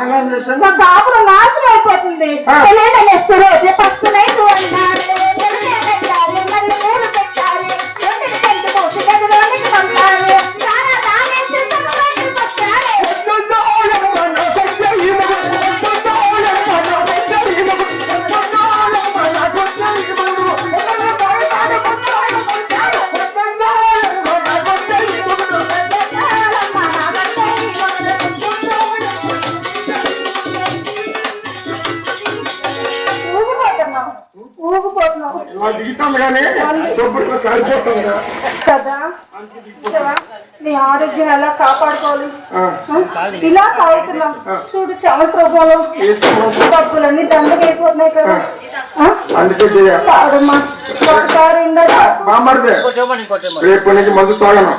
నేనేం చేశాను? మా కాపురం నాశనం అయిపోతుంది నెక్స్ట్ రోజు నీ ఆరోగ్యం ఎలా కాపాడుకోవాలి? ఇలా తాగుతున్నాం. చూడు చెమట ప్రభావం. డబ్బులన్నీ దండగైపోతున్నాయి కదా. రేపు నుంచి మందు తాగను.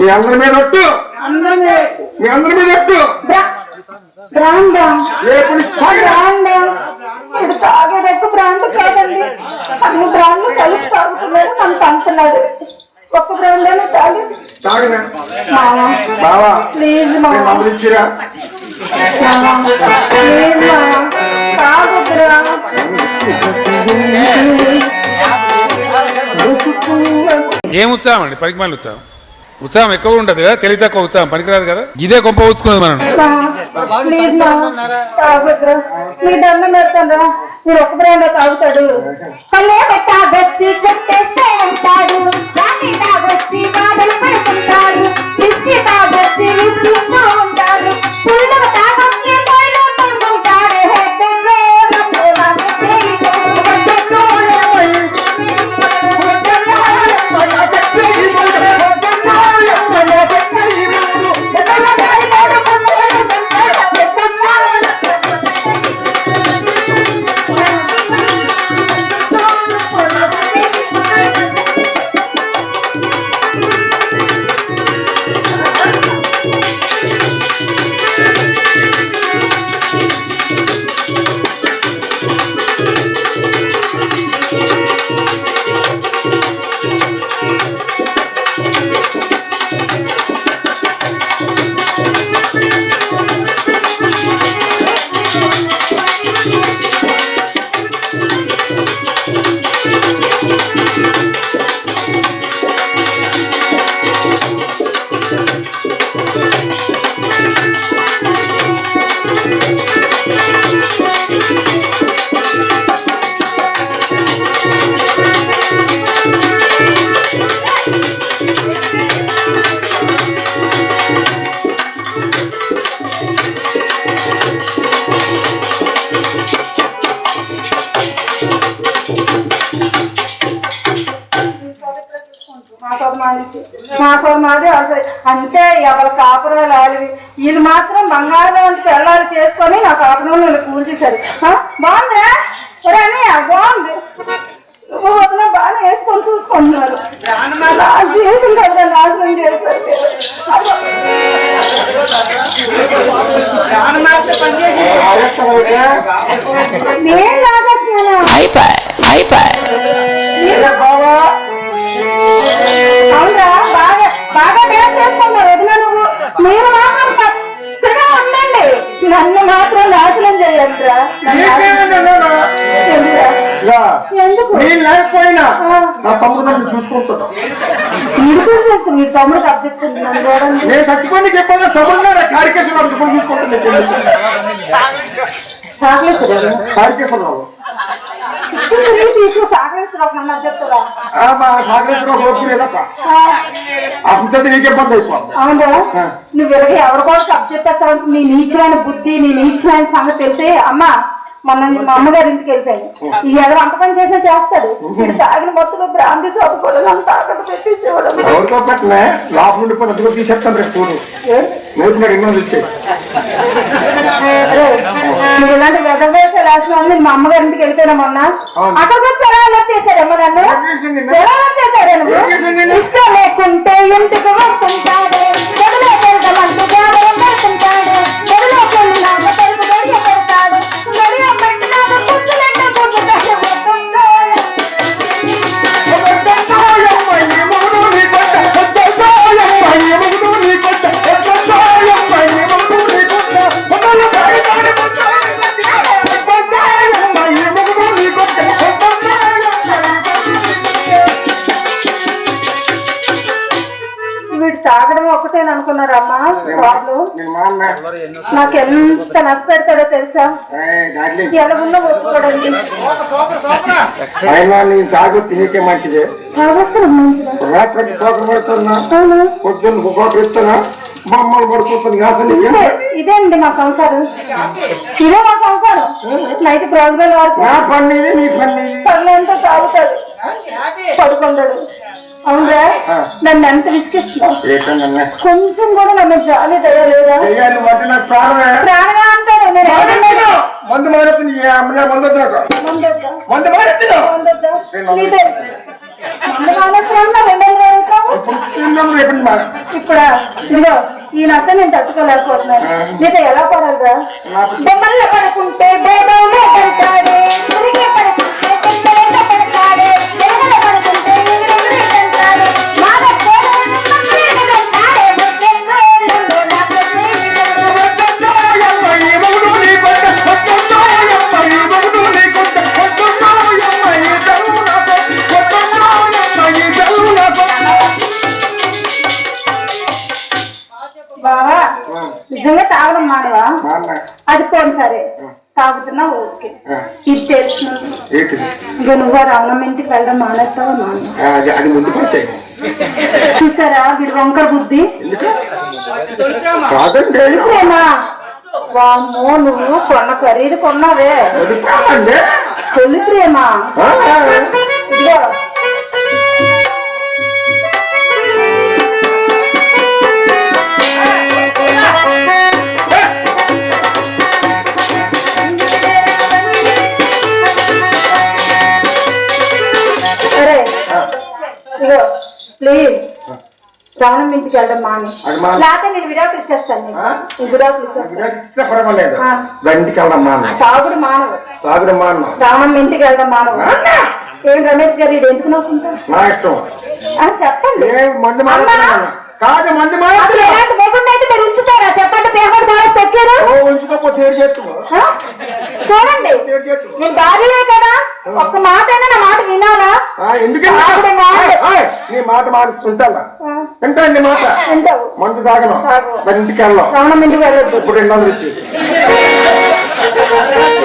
మీ అందరి మీద ఒట్టు. మీ అందరి మీద ఒట్టు. రేపు నుంచి తాగను. బ్రాండ్ ఇది తాగేది ఎక్కువ బ్రాండ్ కాదండి అన్ని బ్రాండ్లు కలిసి తాగుతున్నాడు ఒక్క బ్రాండ్ అయినా తాగి. బావా ప్లీజ్ తాగుద్దురా ఏం ఉత్సాహం అండి? పనికి మళ్ళీ ఉత్సాహం. ఉత్సాహం ఎక్కువ ఉంటది కదా తెలివి తక్కువ ఉత్సాహం. పనికిరాదు కదా? ఇదే గొప్ప ఉచ్చుకున్నది మనం మామ మీరు ఒక తాగుతాడు. కళ్ళే తాగొచ్చి కొట్టేస్తే ఉంటాడు మాసం మాది అసలు అంతే ఎవరి కాపురాలు వాళ్ళవి. వీళ్ళు మాత్రం బంగారం వంటి పిల్లలు చేసుకొని నా కాపురం వీళ్ళు కూల్చేశారు బాగుందా? అన్నయ్య బాగుంది. నువ్వు వదిన బాగా వేసుకొని చూసుకుంటున్నారు. నా జీవితం కదా నాశనం చేశారు. నేను బావా నేను లేకపోయినా ఆ. నా తమ్ముడు నన్ను చూసుకుంటాడు. మీరు కూడా చేసుకోండి. మీ తమ్ముడు నేను చచ్చిపోయి చెప్పాను తమ్ముడు నువ్వు ఇలాగే ఎవరు కూడా సబ్జెక్ట్ చేస్తావు నీ నీచమైన బుద్ధి నీ నీచమైన సంగతి తెలిసే? అమ్మా మొన్న నేను మా అమ్మగారి ఇంటికి వెళ్ళిపోయాను ఈ ఎవరు అంత పని చేసినా చేస్తాడు. వీడు తాగిన మొత్తంలో బ్రాంతి షాప్ కూడా నన్ను తాకట్టు పెట్టేసేవాడు ఎవరితో పెట్టలే? లోపల నుండి పోయి అందుకో తీసేస్తాను రేపు చూడు నూతి మరి ఎన్నో ఇచ్చే అరే, నువ్వు ఇలాంటి మా అమ్మగారి ఇంటికి వెళ్ళిపోయినా మొన్న. అక్కడికి వచ్చి ఎలా చేశారమ్మ నన్ను? ఎలా చేసింది నువ్వు? ఇష్టం లేకుంటే ఇంటికి ప్రాబ్లం మాన్న నాకు ఎంత నష్టపెడతాడో తెలుసా డార్లింగ్. ఎలాగున్నా ఒప్పుకోడండి తాగు తినికే మంచిదే. రాత్రికి కోక పడుతున్నా. పొద్దున్న కోక పెడుతున్నా బొమ్మలు పడిపోతుంది అసలు ఇదే అండి మా సంసారం. ఇదే మా సంసారం. నైట్ వరకు నా పని ఇది నీ పని ఇది పనులంతా తాగుతాడు. పడుకుంటాడు. అవునరా నన్ను విసిగిస్తున్నావు కొంచెం కూడా నన్ను జాలి దయలేదా ప్రాణంగా అంటాడు నేను మందు. మందు మందు ఇప్పుడు? ఇదిగో తట్టుకోలేకపోతున్నాను. నీతో ఎలా పడాలిరా బొమ్మల్ల పడుకుంటే బేబోలే సరే. తాగుతున్నా ఓకే ఇది తెలిసిన ఇక నువ్వు రావణం ఇంటికి వెళ్ళడం మానేస్తావా మాన అది ముందు పరిచయం. చూసారా వీడు వంకర బుద్ధి. వామ్మో నువ్వు కొన్న ఖరీదు కొన్నావే. తొలి ప్రేమ? ఇదిగో. ప్లీజ్. రావణం ఇంటికి వెళ్ళడం మాని. లేకపోతే నేను విడాకులు ఇచ్చేస్తాను విడాకులు పర్వాలేదు. వెళ్ళడం తాగుడు మానవు. తాగుడు రావణం ఇంటికి వెళ్ళడం మానవు. ఏం రమేష్ గారు ఇది ఎందుకు నవ్వుకుంటా నా ఇష్టం. ఆ, చెప్పండి. కాదు మంది మొగుడిని అయితే మీరు ఉంచుతారా? చెప్పండి పేపర్ బాగా ఓ ఉంచుకోకపోతే? చూడండి. నేను భార్యలే కదా. ఒక్క మాట అయినా నా మాట వినాలా? మాట. ఏయ్, నీ మాట మారుతుంటా ఆ, వింటాను నీ మాట? మందు తాగను. దాని ఇంటికి వెళ్ళాం ఇంటికి వెళ్ళొద్దు. ఇప్పుడు రెండు వందలు ఇచ్చి.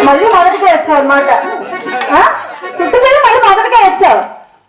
మళ్ళీ మొదటికే వచ్చావు అనమాట చుట్టుకెళ్ళి మళ్ళీ మొదటికే వచ్చావు.